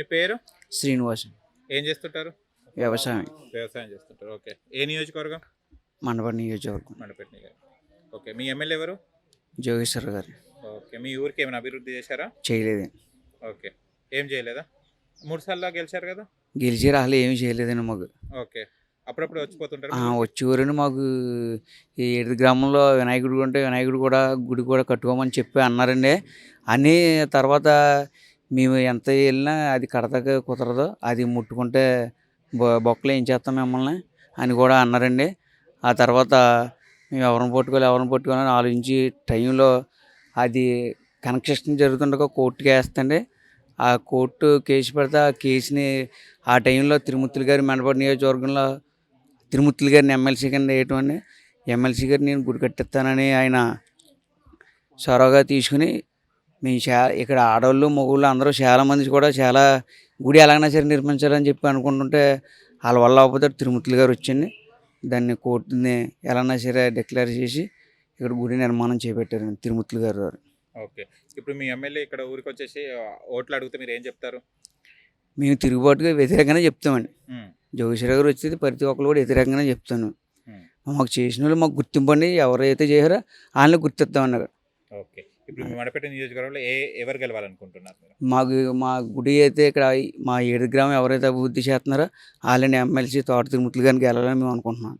మీ పేరు? శ్రీనివాసం ఏం చేస్తుంటారు? వ్యవసాయం. వ్యవసాయం చేస్తుంటారు. ఓకే. ఏ నియోజకవర్గం? మండప నియోజకవర్గం. మండపేట నియోజకవర్గం. ఓకే. మీ ఎమ్మెల్యే ఎవరు? జోగేశ్వర్ గారు. ఓకే. మీ ఊరికి ఏమైనా అభివృద్ధి చేశారా? చేయలేదండి ఓకే. ఏం చేయలేదా? మూడు సార్లు గెలిచారు కదా? గెలిచి రాలే ఏమి చేయలేదండి మాకు. ఓకే. అప్పుడప్పుడు వచ్చిపోతుంటారు? ఆ, వచ్చేవారండి మాకు. ఈ ఏడు గ్రామంలో వినాయకుడు ఉంటే వినాయకుడు కూడా గుడి కూడా కట్టుకోమని చెప్పి అన్నారండి. అని తర్వాత మేము ఎంత వెళ్ళినా అది కడతాక కుదరదు. అది ముట్టుకుంటే బొ బొక్కలు ఏం చేస్తాం మిమ్మల్ని? అని కూడా అన్నారండి. ఆ తర్వాత మేము ఎవరిని పట్టుకోవాలి ఎవరిని పట్టుకోవాలని ఆలోచించి టైంలో అది కన్స్ట్రక్షన్ జరుగుతుండగా కోర్టుకి వేస్తండి. ఆ కోర్టు కేసు పెడితే ఆ కేసుని ఆ టైంలో తిరుమూర్తులు గారి మెండపడి నియోజకవర్గంలో తిరుమూర్తులు గారిని ఎమ్మెల్సీ కింద వేయటం అండి ఎమ్మెల్సీ గారిని నేను గుడి కట్టిస్తానని ఆయన చొరవగా తీసుకుని మేము చా ఇక్కడ ఆడవాళ్ళు మగవాళ్ళు అందరూ చాలా మంది కూడా చాలా గుడి ఎలాగైనా సరే నిర్మించాలని చెప్పి అనుకుంటుంటే వాళ్ళ వల్ల అవ్వకపోతే తిరుమూర్తులు గారు వచ్చింది దాన్ని కోర్టుని ఎలాగైనా సరే డిక్లేర్ చేసి ఇక్కడ గుడి నిర్మాణం చేపట్టారు తిరుమూర్తులు గారు ఓకే. ఇప్పుడు మీ ఎమ్మెల్యే ఇక్కడ ఊరికి వచ్చేసి ఓట్లు అడిగితే మీరు ఏం చెప్తారు? మేము తిరుగుబాటుగా వ్యతిరేకంగానే చెప్తామండి. జోగేశ్వర గారు వచ్చేది ప్రతి ఒక్కరు కూడా వ్యతిరేకంగానే చెప్తాను. మాకు చేసిన వాళ్ళు మాకు గుర్తింపండి ఎవరైతే చేశారో వాళ్ళని గుర్తిస్తామన్నారు. ఓకే. ఇప్పుడు మీ నియోజకవర్గంలో ఏ ఎవరు గెలవాలనుకుంటున్నారు మీరు? మాకు మా గుడి అయితే ఇక్కడ మా ఏడు గ్రామం ఎవరైతే అభివృద్ధి చేస్తున్నారో వాళ్ళని ఎమ్మెల్సీ తోట తిరుమతులు గారికి వెళ్ళాలని మేము అనుకుంటున్నాం.